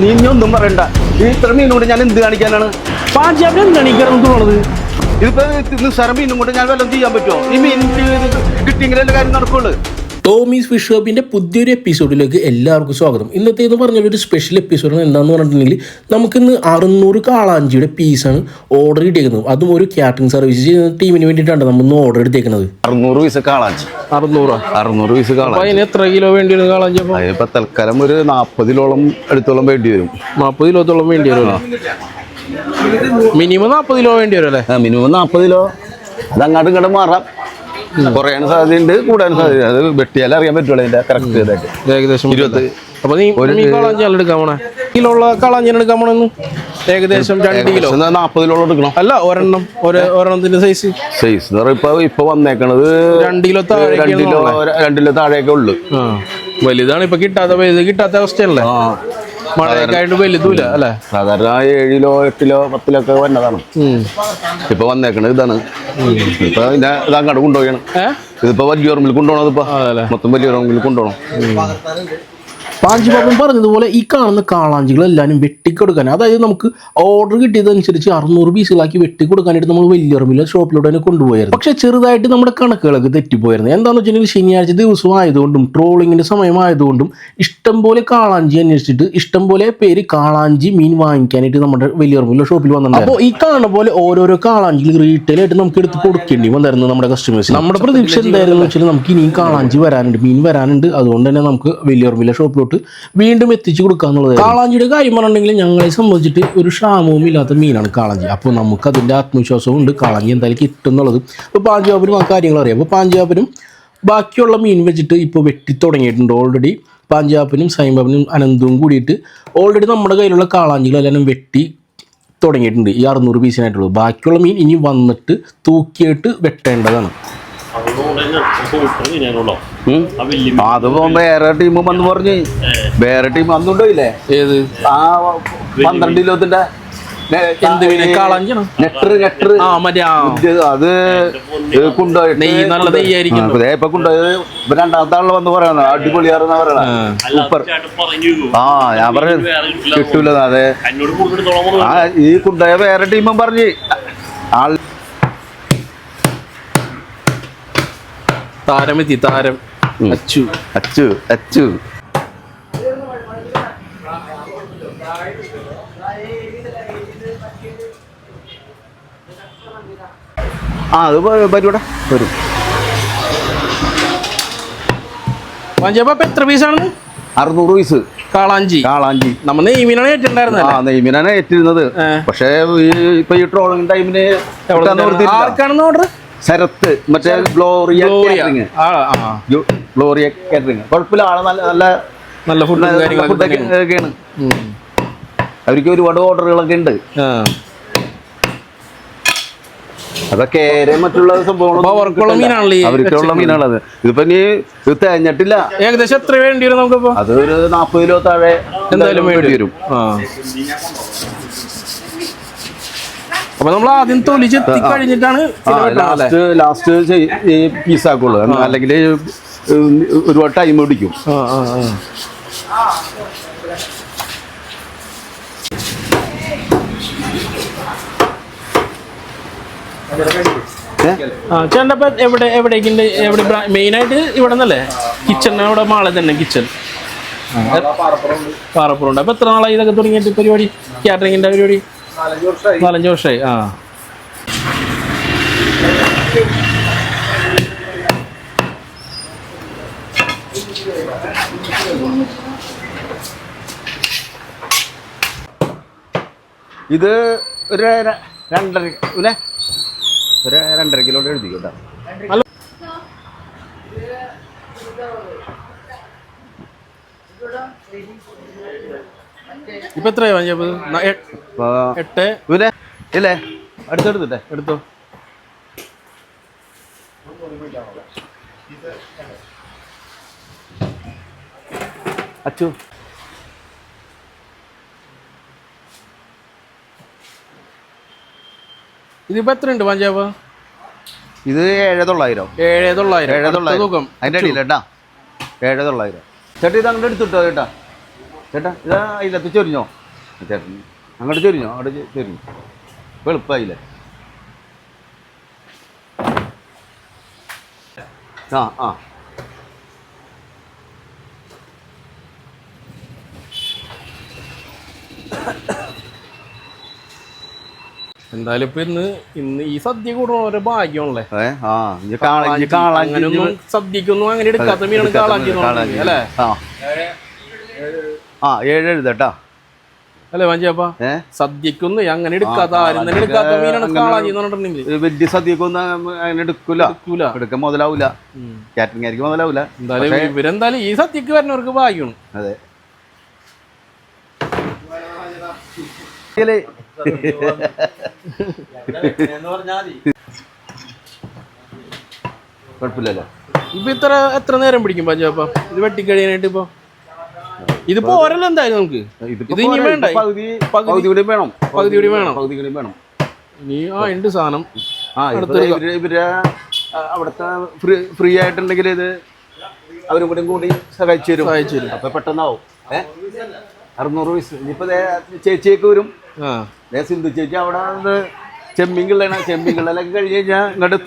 നീ ഒന്നും പറയണ്ട. ഈ ഇത്ര ഞാൻ എന്ത് കാണിക്കാനാണ്? പാഞ്ചാബിന് എന്താണ് ഈ കിടന്നു തോന്നുന്നത് ഇതിപ്പോ നിസ്സാര മീനും കൊണ്ട് ഞാൻ വല്ലതും ചെയ്യാൻ പറ്റുമോ? ഈ മീൻ കിട്ടിയെങ്കിലല്ലേ കാര്യം നടക്കുള്ളൂ. ടോമീസ് ഫിഷ് ഹബിന്റെ പുതിയൊരു എപ്പിസോഡിലേക്ക് എല്ലാവർക്കും സ്വാഗതം. ഇന്നത്തെ എന്ന് പറഞ്ഞ ഒരു സ്പെഷ്യൽ എപ്പിസോഡ് എന്താന്ന് പറഞ്ഞിട്ടുണ്ടെങ്കിൽ നമുക്കിന്ന് അറുന്നൂറ് കാളാഞ്ചിയുടെ പീസാണ് ഓർഡർ കിട്ടിയേക്കുന്നത്. അതും ഒരു കാറ്ററിംഗ് സർവീസ് ചെയ്യുന്ന ടീമിന് വേണ്ടിയിട്ടാണ് നമ്മൾ ഇന്ന് ഓർഡർ എടുത്തേക്കുന്നത്. അറുന്നൂറ് പീസ് കാളാഞ്ചി. അറുന്നൂറോ? അറുന്നൂറ് പൈസ കാളാഞ്ചി. അതിന് എത്ര കിലോ വേണ്ടി വരും കാളാഞ്ചി അതിപ്പോ തൽക്കാലം ഒരു നാൽപ്പതിലോളം എടുത്തോളം വേണ്ടി വരും. നാൽപ്പത് കിലോത്തോളം വേണ്ടി വരും മിനിമം നാൽപ്പത് കിലോ വേണ്ടി വരും അല്ലേ? മിനിമം നാപ്പത് കിലോ അത് അങ്ങോട്ടും ഇങ്ങോട്ടും മാറാം. കുറയാൻ സാധ്യതയുണ്ട് കൂടാൻ സാധ്യത. അത് വെട്ടിയാലേ അറിയാൻ പറ്റുള്ളൂ അതിന്റെ കറക്റ്റ് ഇതായിട്ട്. ഏകദേശം ഇരുപത്. അപ്പൊ നീ നീ കാളാഞ്ചിയാണ് എടുക്കാൻ പോണേ? കിലോ ഉള്ള കാളാഞ്ചിയാണ് എടുക്കാൻ പോണെന്ന് ഏകദേശം രണ്ട് കിലോ. നാപ്പതിലോളം എടുക്കണം. അല്ല ഒരെണ്ണം. ഒരു ഒരെണ്ണത്തിന്റെ സൈസ് സൈസ് ഇപ്പൊ ഇപ്പൊ വന്നേക്കണത് രണ്ട് കിലോ താഴെ രണ്ട് കിലോ രണ്ട് കിലോ താഴെയൊക്കെ ഉള്ളു. വലുതാണ് ഇപ്പൊ കിട്ടാത്ത കിട്ടാത്ത അവസ്ഥയല്ലേ? വലുതുമില്ല അല്ലേ? സാധാരണ ഏഴിലോ എട്ടിലോ പത്തിലോ ഒക്കെ വന്നതാണ്. ഇപ്പൊ വന്നേക്കണത് ഇതാണ്. ഇപ്പൊ ഇതാ ഇത് അങ്ങോട്ട് കൊണ്ടുപോയാണ് ഇതിപ്പോ വലിയ റൂമിൽ കൊണ്ടുപോകണം ഇതിപ്പോ മൊത്തം വലിയ റൂമിൽ കൊണ്ടുപോകണം. പാഞ്ചി പാപ്പൻ പറഞ്ഞതുപോലെ ഈ കാണുന്ന കാളാഞ്ചികൾ എല്ലാവരും വെട്ടിക്കൊടുക്കാൻ അതായത് നമുക്ക് ഓർഡർ കിട്ടിയതനുസരിച്ച് അറുന്നൂറ് പീസുകളാക്കി വെട്ടിക്കൊടുക്കാനായിട്ട് നമ്മൾ വലിയ ഉറമില്ല ഷോപ്പിലൂടെ തന്നെ കൊണ്ടുപോയായിരുന്നു. പക്ഷെ ചെറുതായിട്ട് നമ്മുടെ കണക്കുകളൊക്കെ തെറ്റിപ്പോയിരുന്നു എന്താണെന്ന് വെച്ചിട്ടുണ്ടെങ്കിൽ ശനിയാഴ്ച ദിവസം ആയതുകൊണ്ടും ട്രോളിങ്ങിന്റെ സമയമായതുകൊണ്ടും ഇഷ്ടം പോലെ കാളാഞ്ചി അന്വേഷിച്ചിട്ട് ഇഷ്ടം പോലെ പേര് കാളാഞ്ചി മീൻ വാങ്ങിക്കാനായിട്ട് നമ്മുടെ വലിയ ഉറമില്ല ഷോപ്പിൽ വന്നിട്ടുണ്ട് അപ്പോൾ ഈ കാണുന്ന പോലെ ഓരോരോ കാളാഞ്ചികൾ റീറ്റെയിൽ ആയിട്ട് നമുക്ക് എടുത്ത് കൊടുക്കേണ്ടി വന്നായിരുന്നു നമ്മുടെ കസ്റ്റമേഴ്സ് നമ്മുടെ പ്രതീക്ഷ എന്തായിരുന്നു വെച്ചാൽ നമുക്ക് ഇനിയും കാളാഞ്ചി വരാനുണ്ട് മീൻ വരാനുണ്ട്. അതുകൊണ്ട് തന്നെ നമുക്ക് വലിയ റൂമിലെ ഷോപ്പിലോട്ട് വീണ്ടും എത്തിച്ചു കൊടുക്കുക എന്നുള്ളത് കാളാഞ്ചിയുടെ കാര്യം പറഞ്ഞിട്ടുണ്ടെങ്കിൽ ഞങ്ങളെ സംബന്ധിച്ചിട്ട് ഒരു ക്ഷാമവും ഇല്ലാത്ത മീനാണ് കാളാഞ്ചി. അപ്പോൾ നമുക്ക് അതിന്റെ ആത്മവിശ്വാസവും ഉണ്ട്. കാളാഞ്ചി എന്തായാലും കിട്ടും എന്നുള്ളത്. ഇപ്പോൾ പാഞ്ചാബിനും ആ കാര്യങ്ങൾ അറിയാം. അപ്പോൾ പാഞ്ചാബിനും ബാക്കിയുള്ള മീൻ വെച്ചിട്ട് ഇപ്പോൾ വെട്ടി തുടങ്ങിയിട്ടുണ്ട് ഓൾറെഡി പാഞ്ചാബിനും സൈംബാബിനും അനന്തവും കൂടിയിട്ട് ഓൾറെഡി നമ്മുടെ കയ്യിലുള്ള കാളാഞ്ചികളെല്ലാം വെട്ടി തുടങ്ങിയിട്ടുണ്ട്. ഈ അറുന്നൂറ് പീസിനായിട്ടുള്ളൂ ബാക്കിയുള്ള മീൻ ഇനി വന്നിട്ട് തൂക്കിയിട്ട് വെട്ടേണ്ടതാണ്. പോകുമ്പോ വേറെ ടീം വന്ന് പറഞ്ഞു. വേറെ ടീം വന്നുണ്ടോ ഇല്ലേ ഏത്? ആ പന്ത്രണ്ട് കിലോത്തിന്റെ അത് കൊണ്ടുപോയിട്ട് നെയ്യ് നല്ല നെയ്യായിരിക്കും ആ, ദേ ഇപ്പൊ കൊണ്ടുപോയത് ഇപ്പൊ രണ്ടാമത്തെ ആൾ വന്ന് പറയണ അടിപൊളിയാറെന്നാ പറയണ സൂപ്പർ ആ. ഞാൻ പറഞ്ഞു കിട്ടൂല അതെ. ആ ഈ കുണ്ടായ വേറെ ടീമും പറഞ്ഞു. ആൾ താരമെത്തി താരം. അച്ചു. അച്ചു അച്ചു. ആ അത് വരൂടാ വരും. പാഞ്ചാബ് അപ്പൊ എത്ര പീസാണ് അറുന്നൂറ് പീസ് കാളാഞ്ചി. കാളാഞ്ചി. നമ്മൾ നെയ്മീനാണ് ഏറ്റിട്ടുണ്ടായിരുന്നത് ആ നെയ്മീനാണ് ഏറ്റിരുന്നത്. പക്ഷേ ഈ ഇപ്പൊ ഈ ട്രോളിംഗ് ടൈമിന് ആർക്കാണെന്ന് ഓർഡർ ശരത്ത് മറ്റേ ഗ്ലോറിയ കാറ്ററിംഗ് ഗ്ലോറിയ കാറ്ററിംഗ് കുഴപ്പമില്ല ആളെ നല്ല നല്ല നല്ല ഫുഡൊക്കെയാണ്. അവർക്ക് ഒരുപാട് ഓർഡറുകളൊക്കെ ഉണ്ട്. അതൊക്കെ മറ്റുള്ള സംഭവങ്ങളൊന്നും അവർക്കുള്ള. മീനാണത്. ഇതിപ്പോ ഇനി ഇത് തേഞ്ഞിട്ടില്ല ഏകദേശം എത്ര വേണ്ടി വരും നമുക്കിപ്പോ? അത് ഒരു നാപ്പത് കിലോ താഴെ എന്തായാലും വേണ്ടി വരും. അപ്പൊ നമ്മൾ ആദ്യം തൊലി ചെത്തി കഴിഞ്ഞിട്ടാണ്? ലാസ്റ്റ് ലാസ്റ്റ് ഈ പീസാക്കുള്ളൂ. അല്ലെങ്കിൽ ഒരുപാട് ടൈം പിടിക്കും. അപ്പൊ എവിടെ എവിടേക്കുണ്ട്? എവിടെ മെയിൻ ആയിട്ട് ഇവിടെ നിന്നല്ലേ കിച്ചൺ അവിടെ മാളെ തന്നെ കിച്ചൺ പാറപ്പുറമുണ്ട് അപ്പൊ എത്ര നാളായി ഇതൊക്കെ തുടങ്ങിയിട്ട് പരിപാടി? കാറ്ററിംഗിന്റെ പരിപാടി? നാലഞ്ച് വർഷമായി ആ. ഇത് ഒരു രണ്ടര ഇല്ലേ ഒരു രണ്ടര കിലോ എഴുതി കേട്ടോ. ഇപ്പൊ എത്രയാ അപ്പൊ എട്ട്? ഇവരെ ഇല്ലേ? അടുത്തെടുത്തില്ലേ എടുത്തോ. അച്ചു. ഇതിപ്പോ എത്ര ഉണ്ട് പഞ്ചാബ് ഇത് ഏഴ് തൊള്ളായിരം ഏഴ് തൊള്ളായിരം ഏഴ് തൊള്ളായിരം അതിന്റെ അടിയിലെട്ടാ കേട്ടാ. ഏഴ് തൊള്ളായിരം ചേട്ടാ ഇത് അങ്ങോട്ട് എടുത്തിട്ടോ ചേട്ടാ. ചേട്ടാ ഇതാ അതിലത്ത് ചൊരിഞ്ഞോ? ചേട്ടൻ അങ്ങോട്ട് ചൊരിഞ്ഞോ? അങ്ങോട്ട് ചൊരിഞ്ഞു. വെളുപ്പായില്ല എളുപ്പമായില്ലേ ആ ആ. എന്തായാലും ഇപ്പൊ ഇന്ന് ഇന്ന് ഈ സദ്യ ഓരോ ഭാഗ്യമാണല്ലേ? അങ്ങനെയൊന്നും സദ്യക്കൊന്നും അങ്ങനെ എടുക്കാത്ത മീനാണ് കാളാക്കി അല്ലേ? ആ ഏഴ് എഴുതട്ടാ അല്ലേ വാഞ്ചിയപ്പ? സദ്യക്കൊന്നും അങ്ങനെ എടുക്കാത്ത ആരും തന്നെ എടുക്കാത്ത മീനാണ് കാളാഞ്ചി എന്ന് പറഞ്ഞിട്ടുണ്ടെങ്കിൽ. വലിയ സദ്യക്കൊന്നും അങ്ങനെ എടുക്കൂല. എടുക്കൂല. എടുക്കാൻ മുതലാവൂല. കാറ്ററിംഗ് മുതലാവൂല. എന്തായാലും ഇവരെന്തായാലും ഈ സദ്യക്ക് വരുന്നവർക്ക് വായിക്കണം അതെ. കുഴപ്പമില്ലല്ലോ. ഇപ്പൊ ഇത്ര എത്ര നേരം പിടിക്കും പഞ്ചാപ്പ ഇത് വെട്ടിക്കഴിയാനായിട്ട് ഇപ്പൊ? ഇത് ഒരെണ്ണം എന്തായാലും നമുക്ക്? ഇതിപ്പോ ഇത് ഇനി വേണ്ട. പകുതി പകുതി- പകുതി കൂടി വേണം. പകുതി കൂടി വേണം. പകുതി കൂടി വേണം. ഇനി ആ ഉണ്ട് സാധനം. ആ ഇവർ അവിടുത്തെ ഫ്രീ ഫ്രീ ആയിട്ടുണ്ടെങ്കിൽ ഇത് അവരും കൂടി കൂടി സഹായിച്ചു തരും. സഹായിച്ചു തരും. അപ്പൊ പെട്ടെന്നാവും. അറുന്നൂറ് പൈസ ഇനിയിപ്പോ ചേച്ചിയൊക്കെ വരും. സിന്ധു ചേച്ചി അവിടെ ചെമ്മീൻ കിള്ളണ ചെമ്മീൻ കിള്ളലൊക്കെ കഴിഞ്ഞ് കഴിഞ്ഞാൽ ഇങ്ങോട്ട്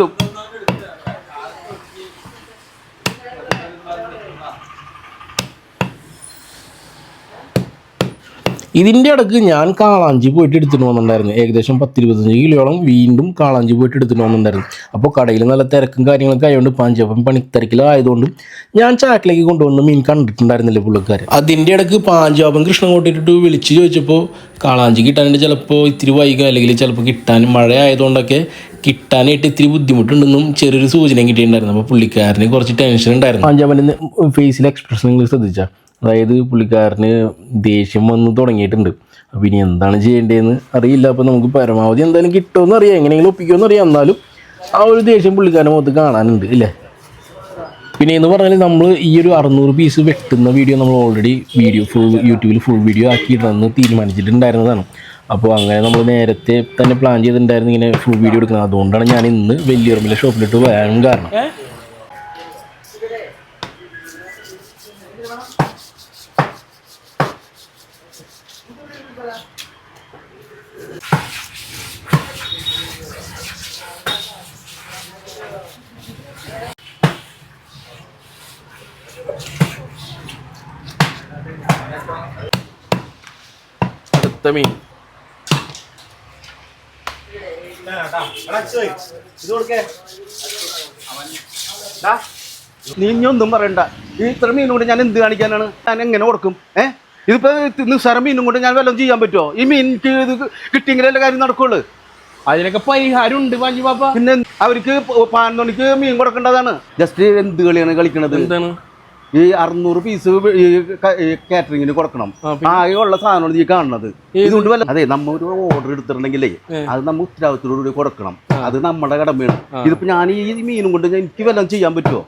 ഇതിന്റെ ഇടയ്ക്ക് ഞാൻ കാളാഞ്ചി പോയിട്ട് എടുത്തിട്ട് വന്നിട്ടുണ്ടായിരുന്നു. ഏകദേശം പത്തിരുപത്തഞ്ച് കിലോളം വീണ്ടും കാളാഞ്ചി പോയിട്ട് എടുത്തിട്ട് വന്നിട്ടുണ്ടായിരുന്നു. അപ്പോൾ കടയിൽ നല്ല തിരക്കും കാര്യങ്ങളൊക്കെ ആയതുകൊണ്ട് പാഞ്ചപ്പം പണിത്തിരക്കിലായതുകൊണ്ടും ഞാൻ ചാക്കിലേക്ക് കൊണ്ടുവന്ന് മീൻ കണ്ടിട്ടുണ്ടായിരുന്നില്ല പുള്ളിക്കാരൻ. അതിന്റെ ഇടയ്ക്ക് പാഞ്ചാപം കൃഷ്ണൻ കൊണ്ടിട്ട് വിളിച്ച് ചോദിച്ചപ്പോൾ കാളാഞ്ചി കിട്ടാനായിട്ട് ചിലപ്പോൾ ഇത്തിരി വൈകും അല്ലെങ്കിൽ ചിലപ്പോൾ കിട്ടാൻ മഴ ആയതുകൊണ്ടൊക്കെ കിട്ടാനായിട്ട് ഇത്തിരി ബുദ്ധിമുട്ടുണ്ടെന്നും ചെറിയൊരു സൂചന കിട്ടിയിട്ടുണ്ടായിരുന്നു. അപ്പോൾ പുള്ളിക്കാരന് കുറച്ച് ടെൻഷൻ ഉണ്ടായിരുന്നു. പാഞ്ചാപന്റെ ഫേസിലെ എക്സ്പ്രഷൻ നിങ്ങൾ ശ്രദ്ധിച്ചാൽ അതായത് പുള്ളിക്കാരന് ദേഷ്യം വന്ന് തുടങ്ങിയിട്ടുണ്ട്. അപ്പോൾ ഇനി എന്താണ് ചെയ്യേണ്ടതെന്ന് അറിയില്ല. അപ്പോൾ നമുക്ക് പരമാവധി എന്തായാലും കിട്ടുമെന്ന് അറിയാം. എങ്ങനെയെങ്കിലും ഒപ്പിക്കുമെന്ന് അറിയാം. എന്നാലും ആ ഒരു ദേഷ്യം പുള്ളിക്കാരന്റെ മുഖത്ത് കാണാനുണ്ട് ഇല്ലേ? പിന്നെ എന്ന് പറഞ്ഞാൽ നമ്മൾ ഈ ഒരു അറുന്നൂറ് പീസ് വെട്ടുന്ന വീഡിയോ നമ്മൾ ഓൾറെഡി വീഡിയോ ഫുൾ യൂട്യൂബിൽ ഫുൾ വീഡിയോ ആക്കിയിടണമെന്ന് തീരുമാനിച്ചിട്ടുണ്ടായിരുന്നതാണ്. അപ്പോൾ അങ്ങനെ നമ്മൾ നേരത്തെ തന്നെ പ്ലാൻ ചെയ്തിട്ടുണ്ടായിരുന്നു ഇങ്ങനെ ഫുൾ വീഡിയോ എടുക്കുന്നത്. അതുകൊണ്ടാണ് ഞാൻ ഇന്ന് വലിയ ഷോപ്പിലിട്ട് വരാനും കാരണം. അടുത്ത മീൻ നീ ഒന്നും പറയണ്ട. ഈ ഇത്ര മീനും കൊണ്ട് ഞാൻ എന്ത് കാണിക്കാനാണ്? ഞാൻ എങ്ങനെ കൊടുക്കും? ഏ? ഇതിപ്പോ നിസ്സാര മീനും കൊണ്ട് ഞാൻ വല്ലതും ചെയ്യാൻ പറ്റുമോ ഈ മീനിക്ക് ഇത് കിട്ടിയെങ്കിലല്ലേ കാര്യം നടക്കുള്ളൂ? അതിനൊക്കെ പരിഹാരം ഉണ്ട് പാഞ്ചി പാപ്പ പിന്നെ അവർക്ക് പാൻ മണിക്ക് മീൻ കൊടുക്കേണ്ടതാണ്. ജസ്റ്റ് എന്ത് കളിയാണ് കളിക്കണത്? എന്താണ്? ഈ അറുന്നൂറ് പീസ് ഈ കാറ്ററിങ്ങിന് കൊടുക്കണം. ആകെ ഉള്ള സാധനമാണ് ഈ കാണുന്നത്. ഇതുകൊണ്ട് വല്ല അതെ നമ്മ ഒരു ഓർഡർ എടുത്തിട്ടുണ്ടെങ്കിലേ അത് നമ്മൾ ഉത്തരവാദിത്തത്തോടുകൂടി കൊടുക്കണം. അത് നമ്മുടെ കടമയാണ്. ഇതിപ്പോ ഞാൻ ഈ മീനും കൊണ്ട് എനിക്ക് വല്ലതും ചെയ്യാൻ പറ്റുമോ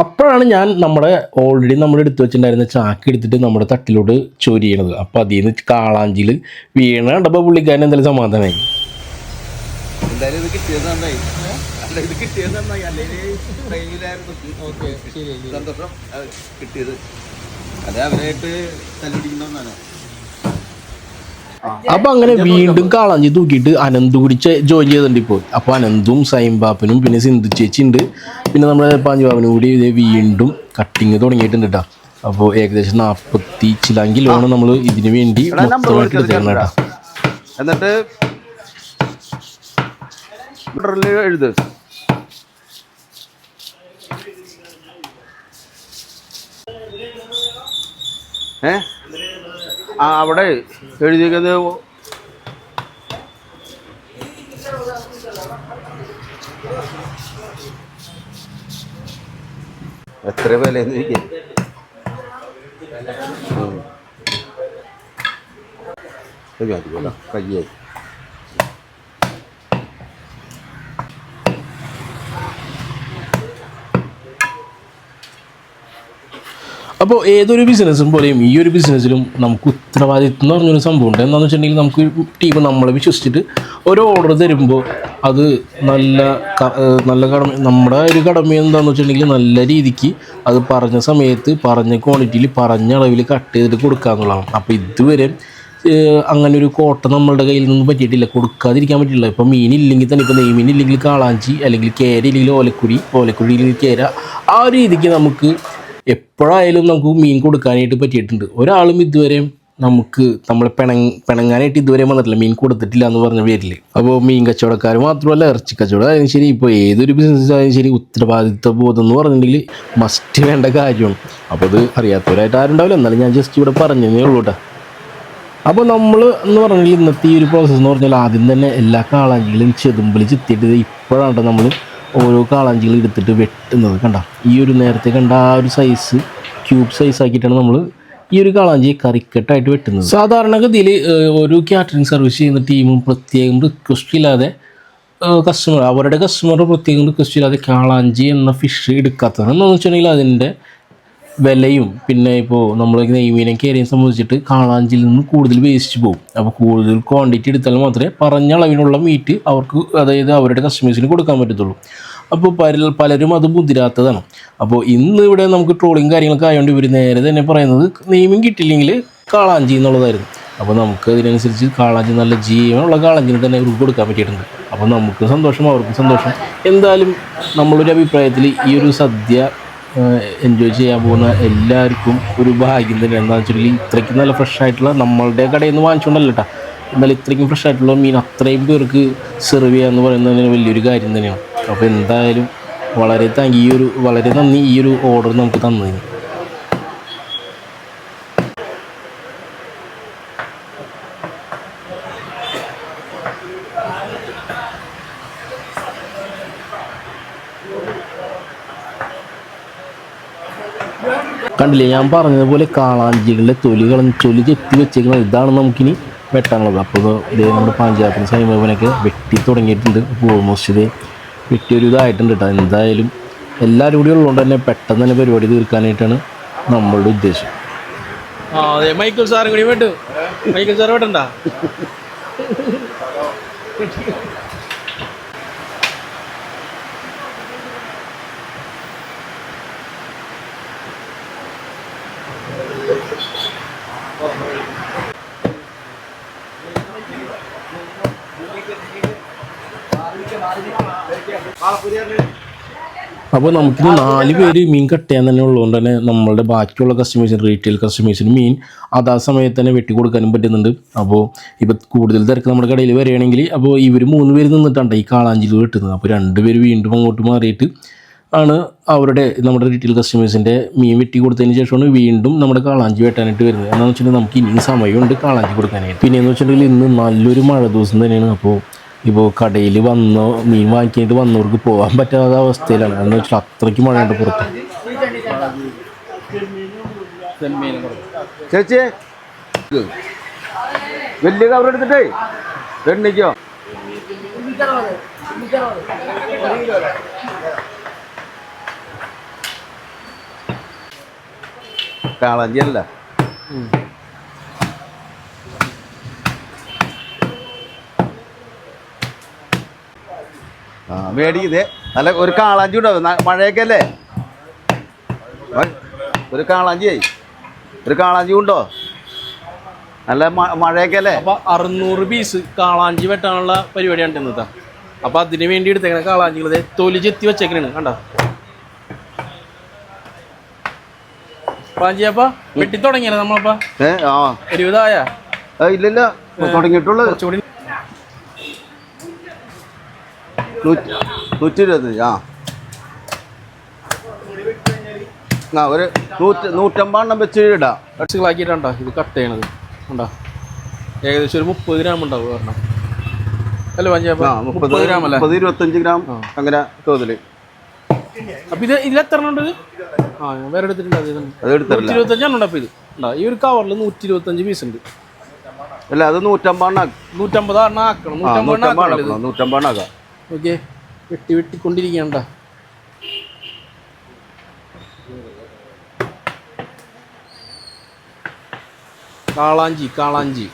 അപ്പോഴാണ് ഞാൻ നമ്മുടെ ഓൾറെഡി നമ്മൾ എടുത്തു വെച്ചിട്ടുണ്ടായിരുന്ന ചാക്ക് എടുത്തിട്ട് നമ്മുടെ തട്ടിലോട് ചോരി ചെയ്യണത്. അപ്പോൾ അതിൽ നിന്ന് കാളാഞ്ചിൽ വീണ കണ്ടപ്പോൾ പുള്ളിക്കാരൻ എന്തായാലും സമാധാനമായി എന്തായാലും ഇത് കിട്ടിയത് നന്നായി. അല്ല ഇത് കിട്ടിയത് നന്നായി. അല്ലെങ്കിൽ സന്തോഷം. അത് കിട്ടിയത്. അതെ അവരായിട്ട് തല്ലിടിക്കുന്ന ഒന്നാണ്. അപ്പോൾ അങ്ങനെ വീണ്ടും കാളാഞ്ചി തൂക്കിയിട്ട് അനന്ത് കൂടി ജോയിൻ ചെയ്തിട്ടുണ്ട് ഇപ്പോൾ. അപ്പൊ അനന്തും സൈംബാപ്പനും പിന്നെ സിന്ധു ചേച്ചി ഉണ്ട് പിന്നെ നമ്മുടെ പാഞ്ചുബാബനും കൂടി ഇത് വീണ്ടും കട്ടിങ് തുടങ്ങിയിട്ടുണ്ട് കേട്ടോ അപ്പോൾ ഏകദേശം നാൽപ്പത്തി ചിലാം കിലോണ് നമ്മൾ ഇതിന് വേണ്ടി മൊത്തമായിട്ട് എടുത്തേക്കണം കേട്ടോ. എന്നിട്ട് ഓർഡറിൽ ഏ? ആ അവിടെ എഴുതിയിരിക്കുന്നത് എത്ര വില ചോദിക്കാം മതിയല്ലോ കയ്യായി. അപ്പോൾ ഏതൊരു ബിസിനസ്സും പോലെയും ഈ ഒരു ബിസിനസ്സിലും നമുക്ക് ഉത്തരവാദിത്വം എന്ന് പറഞ്ഞൊരു സംഭവമുണ്ട്. എന്താണെന്ന് വെച്ചിട്ടുണ്ടെങ്കിൽ നമുക്ക് ടീം നമ്മളെ വിശ്വസിച്ചിട്ട് ഒരു ഓർഡർ തരുമ്പോൾ അത് നല്ല നല്ല കടമ നമ്മുടെ ഒരു കടമ എന്താണെന്ന് വെച്ചിട്ടുണ്ടെങ്കിൽ നല്ല രീതിക്ക് അത് പറഞ്ഞ സമയത്ത് പറഞ്ഞ ക്വാണ്ടിറ്റിയിൽ പറഞ്ഞ അളവിൽ കട്ട് ചെയ്തിട്ട് കൊടുക്കുക എന്നുള്ളതാണ്. അപ്പോൾ ഇതുവരെ അങ്ങനെ ഒരു കോട്ട നമ്മളുടെ കയ്യിൽ നിന്ന് പറ്റിയിട്ടില്ല. കൊടുക്കാതിരിക്കാൻ പറ്റില്ല. ഇപ്പോൾ മീനില്ലെങ്കിൽ തന്നെ ഇപ്പോൾ നെയ്മീനില്ലെങ്കിൽ കാളാഞ്ചി അല്ലെങ്കിൽ കേര ഇല്ലെങ്കിൽ ഓലക്കുഴി ഓലക്കുഴിയിൽ കേര ആ രീതിക്ക് നമുക്ക് എപ്പോഴായാലും നമുക്ക് മീൻ കൊടുക്കാനായിട്ട് പറ്റിയിട്ടുണ്ട്. ഒരാളും ഇതുവരെയും നമുക്ക് നമ്മൾ പിണങ് പിണങ്ങാനായിട്ട് ഇതുവരെ വന്നിട്ടില്ല. മീൻ കൊടുത്തിട്ടില്ല എന്ന് പറഞ്ഞ പേരിൽ അപ്പോൾ മീൻ കച്ചവടക്കാർ മാത്രമല്ല ഇറച്ചി കച്ചവടം ശരി ഇപ്പോൾ ഏതൊരു ബിസിനസ് ആയാലും ശരി ഉത്തരവാദിത്വ ബോധം എന്ന് പറഞ്ഞിട്ടുണ്ടെങ്കിൽ മസ്റ്റ് വേണ്ട കാര്യമാണ് അപ്പോൾ അത് അറിയാത്തവരായിട്ട് ആരുണ്ടാവില്ല എന്നാലും ഞാൻ ജസ്റ്റ് ഇവിടെ പറഞ്ഞതേ ഉള്ളൂ കേട്ടോ അപ്പോൾ നമ്മൾ എന്ന് പറഞ്ഞാൽ ഇന്നത്തെ ഈ ഒരു പ്രോസസ്സ് എന്ന് പറഞ്ഞാൽ ആദ്യം തന്നെ എല്ലാ കാളാഞ്ചികളും ചെതുമ്പിൽ ചിത്തിയിട്ട് ഇപ്പോഴാണ് നമ്മൾ ഓരോ കാളാഞ്ചികൾ എടുത്തിട്ട് വെട്ടുന്നത് കണ്ട? ഈ ഒരു നേരത്തെ കണ്ട ആ ഒരു സൈസ് ക്യൂബ് സൈസ് ആക്കിയിട്ടാണ് നമ്മൾ ഈ ഒരു കാളാഞ്ചി കറിക്കെട്ടായിട്ട് വെട്ടുന്നത്. സാധാരണഗതിയിൽ ഒരു കാറ്ററിംഗ് സർവീസ് ചെയ്യുന്ന ടീമും പ്രത്യേകം റിക്വസ്റ്റ് ഇല്ലാതെ കസ്റ്റമർ അവരുടെ കസ്റ്റമർ പ്രത്യേകം റിക്വസ്റ്റ് ഇല്ലാതെ കാളാഞ്ചി എന്ന ഫിഷ് എടുക്കാത്തതാണ്. എന്താണെന്ന് വെച്ചിട്ടുണ്ടെങ്കിൽ അതിന്റെ വിലയും പിന്നെ ഇപ്പോൾ നമ്മൾ നെയ്മീനെ കയറിയെ സംബന്ധിച്ചിട്ട് കാളാഞ്ചിയിൽ നിന്ന് കൂടുതൽ വേസ്റ്റ് പോകും. അപ്പോൾ കൂടുതൽ ക്വാണ്ടിറ്റി എടുത്താൽ മാത്രമേ പറഞ്ഞ അളവിനുള്ള മീറ്റ് അവർക്ക് അതായത് അവരുടെ കസ്റ്റമേഴ്സിന് കൊടുക്കാൻ പറ്റത്തുള്ളൂ. അപ്പോൾ പല പലരും അത് മുതിരാത്തതാണ്. അപ്പോൾ ഇന്ന് ഇവിടെ നമുക്ക് ട്രോളിങ് കാര്യങ്ങളൊക്കെ ആയതുകൊണ്ട് ഇവർ നേരെ തന്നെ പറയുന്നത് നെയ്മീൻ കിട്ടിയില്ലെങ്കിൽ കാളാഞ്ചി എന്നുള്ളതായിരുന്നു. അപ്പോൾ നമുക്ക് അതിനനുസരിച്ച് കാളാഞ്ചി നല്ല ജീവനുള്ള കാളാഞ്ചിന് തന്നെ ഇവർക്ക് കൊടുക്കാൻ പറ്റിയിട്ടുണ്ട്. അപ്പോൾ നമുക്ക് സന്തോഷം അവർക്കും സന്തോഷം. എന്തായാലും നമ്മളൊരു അഭിപ്രായത്തിൽ ഈ ഒരു സദ്യ എൻജോയ് ചെയ്യാൻ പോകുന്ന എല്ലാവർക്കും ഒരു ഭാഗ്യം തന്നെയാണ് എന്താണെന്ന് വെച്ചിട്ടുണ്ടെങ്കിൽ ഇത്രയ്ക്കും നല്ല ഫ്രഷ് ആയിട്ടുള്ള നമ്മളുടെ കടയിൽ നിന്ന് വാങ്ങിച്ചുകൊണ്ടല്ല കേട്ടോ എന്നാൽ ഇത്രയ്ക്കും ഫ്രഷ് ആയിട്ടുള്ള മീൻ അത്രയും പേർക്ക് സെർവ് ചെയ്യുക എന്ന് പറയുന്നത് തന്നെ വലിയൊരു കാര്യം തന്നെയാണ്. അപ്പോൾ എന്തായാലും വളരെ താങ്ക് ഈ ഒരു വളരെ നന്ദി ഈ ഒരു ഓർഡർ നമുക്ക് തന്നതിന്. കണ്ടില്ലേ? ഞാൻ പറഞ്ഞതുപോലെ കാളാഞ്ചികളുടെ തൊലികൾ തൊലി ചെത്തി വെച്ചേക്കുന്നത് ഇതാണ് നമുക്കിനി വെട്ടാനുള്ളത്. അപ്പോൾ ഇതേ നമ്മുടെ പഞ്ചായത്തിന് സൈമോപനൊക്കെ വെട്ടി തുടങ്ങിയിട്ടുണ്ട്. ഇപ്പോൾ ഓൾമോസ്റ്റ് ഇത് വെട്ടിയൊരു ഇതായിട്ടുണ്ട് കേട്ടോ എന്തായാലും എല്ലാവരും കൂടി ഉള്ളതുകൊണ്ട് തന്നെ പെട്ടെന്ന് തന്നെ പരിപാടി തീർക്കാനായിട്ടാണ് നമ്മളുടെ ഉദ്ദേശം. അതെ. മൈക്കിൾ സാറും കൂടി വേണ്ടു മൈക്കിൾ സാർ വെട്ടണ്ട. അപ്പോൾ നമുക്ക് നാല് പേര് മീൻ കട്ട് ചെയ്യാൻ തന്നെ ഉള്ളതുകൊണ്ട് തന്നെ നമ്മളുടെ ബാക്കിയുള്ള കസ്റ്റമേഴ്സിന് റീറ്റെയിൽ കസ്റ്റമേഴ്സിന് മീൻ അതാ സമയത്ത് തന്നെ വെട്ടി കൊടുക്കാനും പറ്റുന്നുണ്ട്. അപ്പോൾ ഇപ്പോൾ കൂടുതൽ തിരക്ക് നമ്മുടെ കടയിൽ വരികയാണെങ്കിൽ അപ്പോൾ ഇവർ മൂന്ന് പേര് നിന്നിട്ടാണ് ഈ കാളാഞ്ചിൽ കിട്ടുന്നത് അപ്പോൾ രണ്ട് പേര് വീണ്ടും അങ്ങോട്ട് മാറിയിട്ട് ആണ് അവരുടെ നമ്മുടെ റീറ്റെയിൽ കസ്റ്റമേഴ്സിന്റെ മീൻ വെട്ടി കൊടുത്തതിന് ശേഷമാണ് വീണ്ടും നമ്മുടെ കാളാഞ്ചി വെട്ടാനായിട്ട് വരുന്നത്. എന്താണെന്ന് വെച്ചിട്ടുണ്ടെങ്കിൽ നമുക്ക് ഇനിയും സമയമുണ്ട് കാളാഞ്ചി കൊടുക്കാനായിട്ട്. പിന്നെയെന്ന് വെച്ചിട്ടുണ്ടെങ്കിൽ ഇന്ന് നല്ലൊരു മഴ ദിവസം തന്നെയാണ്. അപ്പോൾ ഇപ്പോൾ കടയിൽ വന്നോ മീൻ വാങ്ങിക്കാനായിട്ട് വന്നവർക്ക് പോകാൻ പറ്റാത്ത അവസ്ഥയിലാണ്. എന്ന് വെച്ചാൽ അത്രയ്ക്ക് മഴയുണ്ട് പുറത്ത്. ചേച്ചി വലിയ കവർ എടുത്തിട്ടേ? എണ്ണിക്കോ? കാളഞ്ചി മേടിക്കുന്നേ നല്ല ഒരു കാളാഞ്ചി ഉണ്ടാവും. മഴയൊക്കെ അല്ലേ? ഒരു കാളാഞ്ചിയായി ഒരു കാളാഞ്ചി ഉണ്ടോ? നല്ല മഴയൊക്കെ അല്ലേ? അപ്പോൾ അറുന്നൂറ് പീസ് കാളാഞ്ചി വെട്ടാനുള്ള പരിപാടിയാണ് ഇന്നത്തെ അപ്പോൾ അതിന് വേണ്ടി എടുത്തേക്കണ കാളാഞ്ചികൾ തൊലി ചെത്തി വെച്ചേക്കണാണ് കണ്ടോ? പാഞ്ചിയപ്പ വെട്ടി തുടങ്ങിയല്ലേ നമ്മളപ്പ? ഇരുപതായ ഇല്ലില്ല തുടങ്ങിയിട്ടുള്ളത്. കുറച്ചുകൂടി നൂറ്റി ഇരുപത്തഞ്ച് ആ. ആ ഒരു നൂറ്റി നൂറ്റമ്പതെണ്ണം വെച്ച് ഇടാം. ആക്കിയിട്ടാ ഇത് കട്ട് ചെയ്യണത്. ഉണ്ടോ? ഏകദേശം ഒരു മുപ്പത് ഗ്രാം ഉണ്ടാവും ഒരെണ്ണം. അല്ല ആ മുപ്പത് ഗ്രാം അല്ല? മുപ്പത് ഇരുപത്തഞ്ച് ഗ്രാം അങ്ങനെ തോതിൽ. അപ്പൊ ഇത് ഇതിൽ എത്ര എണ്ണം ഉണ്ട് ആ ഞാൻ വേറെ എടുത്തിട്ടുണ്ട് ഇരുപത്തഞ്ചെണ്ണം ഉണ്ട് അപ്പൊ ഇത്. ഉണ്ടോ? ഈ ഒരു കവറിൽ നൂറ്റി ഇരുപത്തഞ്ച് പീസ് ഉണ്ട്. അല്ല അത് നൂറ്റമ്പതെണ്ണം നൂറ്റമ്പത് എണ്ണം ആക്കണം നൂറ്റമ്പതെണ്ണം നൂറ്റമ്പതെണ്ണം ആക്കാം. ഓക്കെ വെട്ടി വെട്ടിക്കൊണ്ടിരിക്കണ്ട കാളാഞ്ചി കാളാഞ്ചി.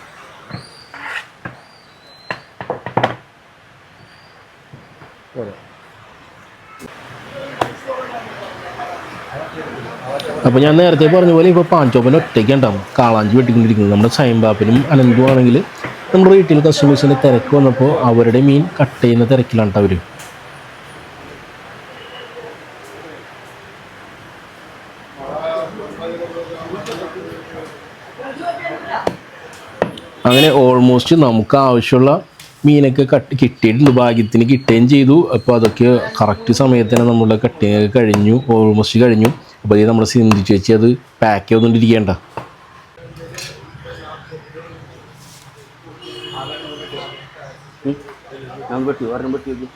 അപ്പോൾ ഞാൻ നേരത്തെ പറഞ്ഞ പോലെ ഇപ്പോൾ പാഞ്ചോപ്പൻ ഒറ്റയ്ക്ക് ഉണ്ടാവും. കാളാഞ്ചി വെട്ടിക്കൊണ്ടിരിക്കുന്നത് നമ്മുടെ സൈൻബാപ്പിനും അനന്തും ആണെങ്കിൽ നമ്മുടെ റീറ്റെയിൽ കസ്റ്റമേഴ്സിന്റെ തിരക്ക് വന്നപ്പോൾ അവരുടെ മീൻ കട്ട് ചെയ്യുന്ന തിരക്കിലാണ് അവർ അങ്ങനെ ഓൾമോസ്റ്റ് നമുക്ക് ആവശ്യമുള്ള മീനൊക്കെ കട്ട് കിട്ടിയിട്ടുണ്ട്. ഭാഗ്യത്തിന് കിട്ടുകയും ചെയ്തു. അപ്പോൾ അതൊക്കെ കറക്റ്റ് സമയത്ത് തന്നെ നമ്മളുടെ കട്ടിങ്ങൊക്കെ കഴിഞ്ഞു. ഓൾമോസ്റ്റ് കഴിഞ്ഞു. അപ്പോൾ ഇത് നമ്മൾ സിന്ധി ചേച്ചി അത് പാക്ക് ചെയ്തുകൊണ്ടിരിക്കേണ്ട ഞാൻ വെട്ടി ഒരെണ്ണം വെട്ടി വെക്കും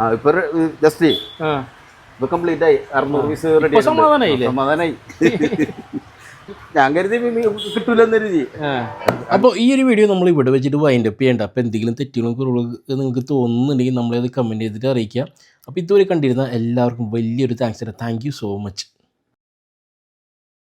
ആ ഇപ്പൊ ജസ്റ്റ് ഇപ്പൊ കംപ്ലീറ്റ് ആയി. അറുന്നൂറ് പീസ് റെഡി? സമാധാനായി. ഞാൻ കരുതി കിട്ടൂലെന്ന് കരുതി. അപ്പോൾ ഈ ഒരു വീഡിയോ നമ്മൾ ഇവിടെ വെച്ചിട്ട് വൈൻഡ് അപ്പ് ചെയ്യേണ്ട. അപ്പോൾ എന്തെങ്കിലും തെറ്റുകളും നിങ്ങൾക്ക് തോന്നുന്നുണ്ടെങ്കിൽ നമ്മളത് കമന്റ് ചെയ്തിട്ട് അറിയിക്കുക. അപ്പോൾ ഇതുവരെ കണ്ടിരുന്ന എല്ലാവർക്കും വലിയൊരു താങ്ക്സ് ആണ് താങ്ക് യു സോ മച്ച്